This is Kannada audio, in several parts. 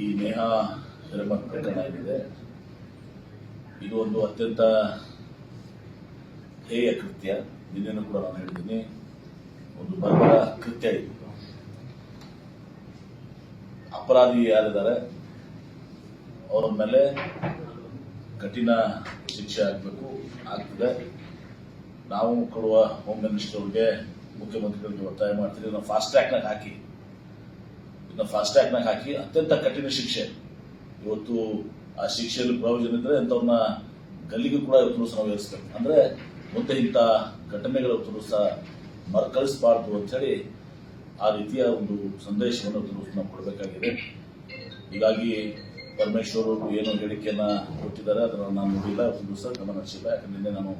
ಈ ನೇಹಾ ಹಿರೇಮಠ್ ಪ್ರಕರಣ ಇದು ಒಂದು ಅತ್ಯಂತ ಹೇಯ ಕೃತ್ಯ. ನಿನ್ನೆನೂ ಕೂಡ ನಾನು ಹೇಳಿದ್ದೀನಿ. ಒಂದು ಬರ್ಬರ ಕೃತ್ಯ ಇದು. ಅಪರಾಧಿ ಯಾರಿದ್ದಾರೆ? ಅವರ ಮೇಲೆ ಕಠಿಣ ಶಿಕ್ಷೆ ಆಗಬೇಕು, ಆಗ್ತದೆ. ನಾವು ಕೊಡುವ ಹೋಮ್ ಮಿನಿಸ್ಟರ್ ಅವ್ರಿಗೆ ಮುಖ್ಯಮಂತ್ರಿಗಳಿಗೆ ಒತ್ತಾಯ ಮಾಡ್ತೀವಿ. ನಾವು ಫಾಸ್ಟ್ ಟ್ರ್ಯಾಕ್ನಾಗ ಹಾಕಿ. ಇದನ್ನ ಫಾಸ್ಟ್ ಟ್ರ್ಯಾಕ್ನಾಗ ಹಾಕಿ ಅತ್ಯಂತ ಕಠಿಣ ಶಿಕ್ಷೆ. ಇವತ್ತು ಆ ಶಿಕ್ಷೆಯಲ್ಲಿ ಪ್ರಯೋಜನ ಇದ್ರೆ ಅಂಥವನ್ನ ಗಲ್ಲಿಗೂ ಕೂಡ ಇವತ್ತು ಸಹ ನಾವು ಏರಿಸ್ಬೇಕು ಅಂದ್ರೆ ಮುಂದೆ ಇಂಥ ಘಟನೆಗಳ ದಿವಸ ಮರುಕಳಿಸಬಾರ್ದು ಅಂತೇಳಿ ಆ ರೀತಿಯ ಒಂದು ಸಂದೇಶವನ್ನು ನಾವು ಕೊಡಬೇಕಾಗಿದೆ. ಹೀಗಾಗಿ ಪರಮೇಶ್ವರ್ ಅವರು ಏನು ಹೇಳಿಕೆಯನ್ನ ಕೊಟ್ಟಿದ್ದಾರೆ, ಅದನ್ನು ನಾನು ನೋಡಿಲ್ಲ ಒಂದು ಸಹ ಗಮನ ಹರಿಸಿಲ್ಲ. ಯಾಕಂದ್ರೆ ನಿನ್ನೆ ನಾನು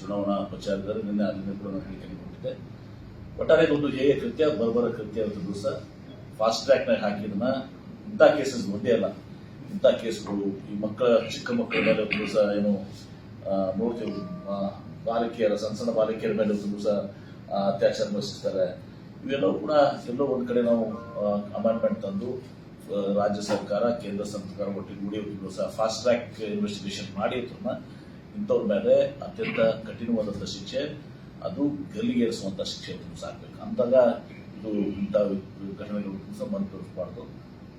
ಚುನಾವಣಾ ಪ್ರಚಾರದಲ್ಲಿ ನಿನ್ನೆ ಅದನ್ನೇ ಕೂಡ ನಾನು ಹೇಳಿಕೆಯನ್ನು ಕೊಟ್ಟಿದ್ದೆ. ಒಟ್ಟಾರೆ ಒಂದು ಹೇಯ ಕೃತ್ಯ, ಬರ್ಬರ ಕೃತ್ಯ ಅಂತ ದಿವಸ. ಫಾಸ್ಟ್ ಟ್ರ್ಯಾಕ್ನಾಗ ಹಾಕಿದನ್ನ ಇಂಥ ಕೇಸಸ್ ಒಂದೇ ಅಲ್ಲ ಇಂಥ ಕೇಸ್ಗಳು ಈ ಮಕ್ಕಳ ಚಿಕ್ಕ ಮಕ್ಕಳ ಮೇಲೆ ಒಂದು ದಿವಸ ಏನು ನೋಡ್ತೀವಿ. ಬಾಲಕಿಯರ, ಸಣ್ಣ ಸಣ್ಣ ಬಾಲಕಿಯರ ಮೇಲೆ ಒಂದು ಸಹ ಅತ್ಯಾಚಾರ ನಡೆಸಿರ್ತಾರೆ ಇವೆಲ್ಲವೂ ಕೂಡ ಎಲ್ಲೋ ಒಂದು ಕಡೆ ನಾವು ಅಮೆಂಡ್ಮೆಂಟ್ ತಂದು ರಾಜ್ಯ ಸರ್ಕಾರ, ಕೇಂದ್ರ ಸರ್ಕಾರ ಒಟ್ಟಿಗೆ ಕೂಡಿ ಒಂದು ದಿವಸ ಫಾಸ್ಟ್ ಟ್ರ್ಯಾಕ್ ಇನ್ವೆಸ್ಟಿಗೇಷನ್ ಮಾಡಿ ಇಂಥವ್ರ ಮೇಲೆ ಅತ್ಯಂತ ಕಠಿಣವಾದಂಥ ಶಿಕ್ಷೆ, ಅದು ಗಲ್ಲಿಗೇರಿಸುವಂಥ ಶಿಕ್ಷೆ ಸಾಕಬೇಕು. ಅಂದಾಗ ಇದು ಇಂಥ ಘಟನೆಗಳು ಸಂಬಂಧ ತೋರಿಸಬಾರ್ದು.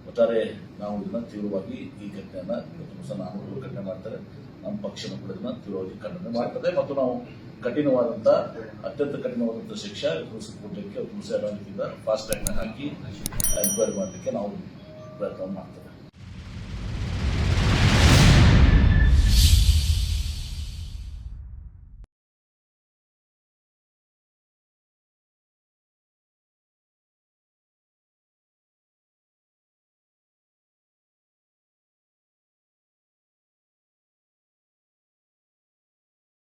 ಒಟ್ಟಾರೆ ನಾವು ಇದನ್ನ ತೀವ್ರವಾಗಿ ಈ ಘಟನೆಯನ್ನ ಇವತ್ತು ಸಹ ಘಟನೆ ಮಾಡ್ತಾರೆ. ನಮ್ಮ ಪಕ್ಷನ ಕೂಡ ಇದನ್ನ ತೀವ್ರವಾಗಿ ಖಂಡನೆ ಮಾಡ್ತದೆ ಮತ್ತು ನಾವು ಕಠಿಣವಾದಂತ, ಅತ್ಯಂತ ಕಠಿಣವಾದಂತ ಶಿಕ್ಷೆ ರೂಲ್ಸ್ ಕೊಡಲಿಕ್ಕೆ ರೂಲ್ಸ್ ಅದಾಲತಿಯಿಂದ ಫಾಸ್ಟ್ ಟ್ರ್ಯಾಕ್ನ ಹಾಕಿ ಎನ್ಕ್ವೈರಿ ಮಾಡಲಿಕ್ಕೆ ನಾವು ಪ್ರಯತ್ನ ಮಾಡ್ತೇವೆ.